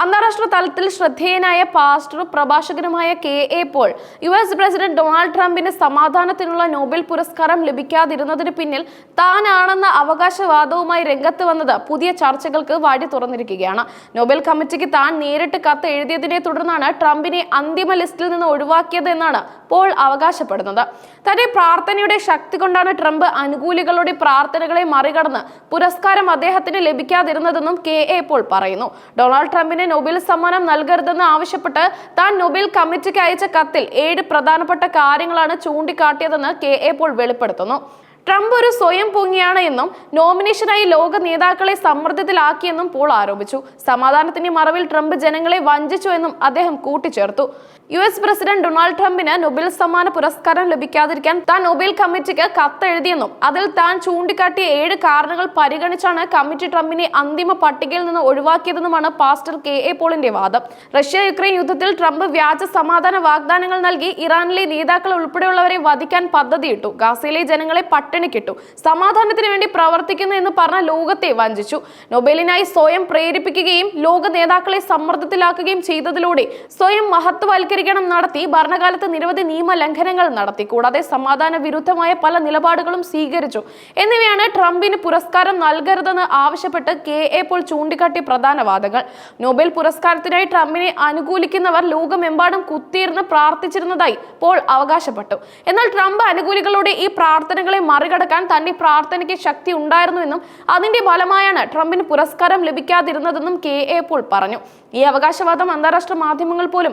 അന്താരാഷ്ട്ര തലത്തിൽ ശ്രദ്ധേയനായ പാസ്റ്ററും പ്രഭാഷകനുമായ K A Paul U S president Donald ട്രംപിന് സമാധാനത്തിനുള്ള നോബൽ പുരസ്കാരം ലഭിക്കാതിരുന്നതിന് പിന്നിൽ താനാണെന്ന അവകാശവാദവുമായി രംഗത്ത് വന്നത് പുതിയ ചർച്ചകൾക്ക് വഴി തുറന്നിരിക്കുകയാണ്. നോബൽ കമ്മിറ്റിക്ക് താൻ നേരിട്ട് കത്ത് എഴുതിയതിനെ തുടർന്നാണ് ട്രംപിനെ അന്തിമ ലിസ്റ്റിൽ നിന്ന് ഒഴിവാക്കിയത് എന്നാണ് പോൾ അവകാശപ്പെടുന്നത്. തന്റെ പ്രാർത്ഥനയുടെ ശക്തി കൊണ്ടാണ് ട്രംപ് അനുകൂലികളുടെ പ്രാർത്ഥനകളെ മറികടന്ന് പുരസ്കാരം അദ്ദേഹത്തിന് ലഭിക്കാതിരുന്നതെന്നും കെ എ പോൾ പറയുന്നു. ഡൊണാൾഡ് ട്രംപിന് നൊബേൽ സമ്മാനം നൽകരുതെന്ന് ആവശ്യപ്പെട്ട് താൻ നൊബേൽ കമ്മിറ്റിക്ക് അയച്ച കത്തിൽ ഏഴ് പ്രധാനപ്പെട്ട കാര്യങ്ങളാണ് ചൂണ്ടിക്കാട്ടിയതെന്ന് കെ എ പോൾ വെളിപ്പെടുത്തുന്നു. ട്രംപ് ഒരു സ്വയം പൊങ്ങിയാണ് എന്നും നോമിനേഷനായി ലോക നേതാക്കളെ സമ്മർദ്ദത്തിലാക്കിയെന്നും പോൾ ആരോപിച്ചു. സമാധാനത്തിന്റെ മറവിൽ ട്രംപ് ജനങ്ങളെ വഞ്ചിച്ചു എന്നും അദ്ദേഹം കൂട്ടിച്ചേർത്തു. യു എസ് പ്രസിഡന്റ് ഡൊണാൾഡ് ട്രംപിന് നൊബേൽ സമ്മാന പുരസ്കാരം ലഭിക്കാതിരിക്കാൻ താൻ നൊബേൽ കമ്മിറ്റിക്ക് കത്തെഴുതിയെന്നും അതിൽ താൻ ചൂണ്ടിക്കാട്ടിയ ഏഴ് കാരണങ്ങൾ പരിഗണിച്ചാണ് കമ്മിറ്റി ട്രംപിനെ അന്തിമ പട്ടികയിൽ നിന്ന് ഒഴിവാക്കിയതെന്നുമാണ് പാസ്റ്റർ കെ എ പോളിന്റെ വാദം. റഷ്യ യുക്രൈൻ യുദ്ധത്തിൽ ട്രംപ് വ്യാജ സമാധാന വാഗ്ദാനങ്ങൾ നൽകി ഇറാനിലെ നേതാക്കൾ ഉൾപ്പെടെയുള്ളവരെ വധിക്കാൻ പദ്ധതിയിട്ടു. ഗാസയിലെ ജനങ്ങളെ പട്ടിണിക്കിട്ടു. സമാധാനത്തിന് വേണ്ടി പ്രവർത്തിക്കുന്നു എന്ന് പറഞ്ഞ ലോകത്തെ വഞ്ചിച്ചു. നൊബേലിനായി സ്വയം പ്രേരിപ്പിക്കുകയും ലോക നേതാക്കളെ സമ്മർദ്ദത്തിലാക്കുകയും ചെയ്തതിലൂടെ സ്വയം മഹത്വവൽക്കരിക്കണം നടത്തി ഭരണകാലത്ത് നിരവധി നിയമ ലംഘനങ്ങൾ നടത്തി. കൂടാതെ സമാധാന വിരുദ്ധമായ പല നിലപാടുകളും സ്വീകരിച്ചു. എന്നിവയാണ് ട്രംപിന് പുരസ്കാരം നൽകരുതെന്ന് ആവശ്യപ്പെട്ട് കെ എ പോൾ ചൂണ്ടിക്കാട്ടിയ പ്രധാന വാദങ്ങൾ. നൊബേൽ പുരസ്കാരത്തിനായി ട്രംപിനെ അനുകൂലിക്കുന്നവർ ലോകമെമ്പാടും കുത്തിയിരുന്ന് പ്രാർത്ഥിച്ചിരുന്നതായി പോൾ അവകാശപ്പെട്ടു. എന്നാൽ ട്രംപ് അനുകൂലികളുടെ ഈ പ്രാർത്ഥനകളെ മറികടക്കാൻ തന്റെ പ്രാർത്ഥനയ്ക്ക് ശക്തി ഉണ്ടായിരുന്നുവെന്നും അതിന്റെ ഫലമായാണ് ട്രംപിന് പുരസ്കാരം ലഭിക്കാതിരുന്നതെന്നും കെ എ പോൾ പറഞ്ഞു. ഈ അവകാശവാദം അന്താരാഷ്ട്ര മാധ്യമങ്ങൾ പോലും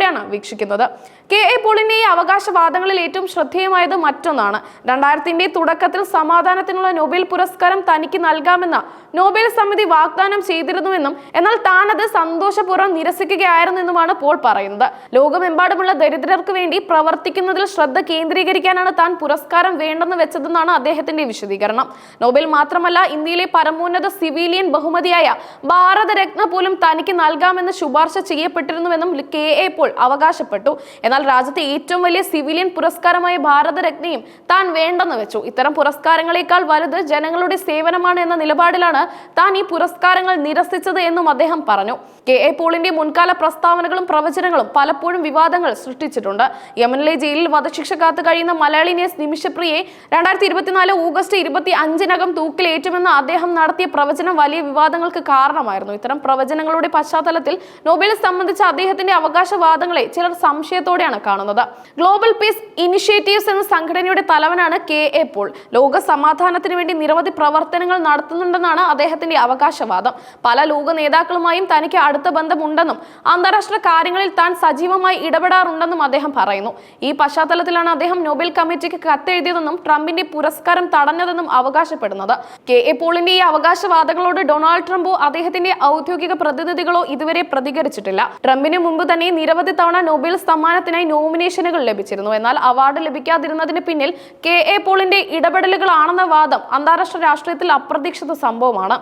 ശ്രദ്ധയോടെയാണ് വീക്ഷിക്കുന്നത്. കെ എ പോളിന്റെ ഈ അവകാശവാദങ്ങളിൽ ഏറ്റവും ശ്രദ്ധേയമായത് മറ്റൊന്നാണ്. രണ്ടായിരത്തിന്റെ തുടക്കത്തിൽ സമാധാനത്തിനുള്ള നൊബേൽ പുരസ്കാരം തനിക്ക് നൽകാമെന്ന നോബേൽ സമിതി വാഗ്ദാനം ചെയ്തിരുന്നുവെന്നും എന്നാൽ താൻ അത് സന്തോഷപൂർവം നിരസിക്കുകയായിരുന്നെന്നുമാണ് പോൾ പറയുന്നത്. ലോകമെമ്പാടുമുള്ള ദരിദ്രർക്ക് വേണ്ടി പ്രവർത്തിക്കുന്നതിൽ ശ്രദ്ധ കേന്ദ്രീകരിക്കാനാണ് താൻ പുരസ്കാരം വേണ്ടെന്ന് വെച്ചതെന്നാണ് അദ്ദേഹത്തിന്റെ വിശദീകരണം. നോബേൽ മാത്രമല്ല ഇന്ത്യയിലെ പരമോന്നത സിവിലിയൻ ബഹുമതിയായ ഭാരതരത്ന പോലും തനിക്ക് നൽകാമെന്ന് ശുപാർശ ചെയ്യപ്പെട്ടിരുന്നുവെന്നും കെ എ പോൾ അവകാശപ്പെട്ടു. എന്നാൽ രാജ്യത്തെ ഏറ്റവും വലിയ സിവിലിയൻ പുരസ്കാരമായ ഭാരതരത്നയും താൻ വേണ്ടെന്ന് വെച്ചു. ഇത്തരം പുരസ്കാരങ്ങളെക്കാൾ വലുത് ജനങ്ങളുടെ സേവനമാണ് എന്ന നിലപാടിലാണ് താൻ ഈ പുരസ്കാരങ്ങൾ നിരസിച്ചത് എന്നും അദ്ദേഹം പറഞ്ഞു. കെ എ പോളിന്റെ മുൻകാല പ്രസ്താവനകളും പ്രവചനങ്ങളും പലപ്പോഴും വിവാദങ്ങൾ സൃഷ്ടിച്ചിട്ടുണ്ട്. യമനിലെ ജയിലിൽ വധശിക്ഷ കാത്തു കഴിയുന്ന മലയാളി നേഴ്സ് നിമിഷപ്രിയെ രണ്ടായിരത്തി ഇരുപത്തിനാല് ഓഗസ്റ്റ് ഇരുപത്തി അഞ്ചിനകം തൂക്കിലേറ്റുമെന്ന് അദ്ദേഹം നടത്തിയ പ്രവചനം വലിയ വിവാദങ്ങൾക്ക് കാരണമായിരുന്നു. ഇത്തരം പ്രവചനങ്ങളുടെ പശ്ചാത്തലത്തിൽ നോബേൽ സംബന്ധിച്ച അദ്ദേഹത്തിന്റെ അവകാശവാദങ്ങളെ ചിലർ സംശയത്തോടെയാണ് കാണുന്നത്. ഗ്ലോബൽ പീസ് ഇനിഷ്യേറ്റീവ്സ് എന്ന സംഘടനയുടെ തലവനാണ് കെ എ പോൾ. ലോക സമാധാനത്തിന് വേണ്ടി നിരവധി പ്രവർത്തനങ്ങൾ നടത്തുന്നുണ്ടെന്നാണ് അദ്ദേഹത്തിന്റെ അവകാശവാദം. പല ലോക നേതാക്കളുമായും തനിക്ക് അടുത്ത ബന്ധമുണ്ടെന്നും അന്താരാഷ്ട്ര കാര്യങ്ങളിൽ താൻ സജീവമായി ഇടപെടാറുണ്ടെന്നും അദ്ദേഹം പറയുന്നു. ഈ പശ്ചാത്തലത്തിലാണ് അദ്ദേഹം നോബൽ കമ്മിറ്റിക്ക് കത്തെഴുതിയതെന്നും ട്രംപിന്റെ പുരസ്കാരം തടഞ്ഞതെന്നും അവകാശപ്പെടുന്നത്. കെ എ പോളിന്റെ ഈ അവകാശവാദങ്ങളോട് ഡൊണാൾഡ് ട്രംപോ അദ്ദേഹത്തിന്റെ ഔദ്യോഗിക പ്രതിനിധികളോ ഇതുവരെ പ്രതികരിച്ചിട്ടില്ല. ട്രംപിന് മുമ്പ് തന്നെ നിരവധി തവണ നൊബേൽ സമ്മാനത്തിനായി നോമിനേഷനുകൾ ലഭിച്ചിരുന്നു. എന്നാൽ അവാർഡ് ലഭിക്കാതിരുന്നതിന് പിന്നിൽ കെ എ പോളിന്റെ ഇടപെടലുകളാണെന്ന വാദം അന്താരാഷ്ട്ര രാഷ്ട്രീയത്തിൽ അപ്രതീക്ഷിത സംഭവമാണ്.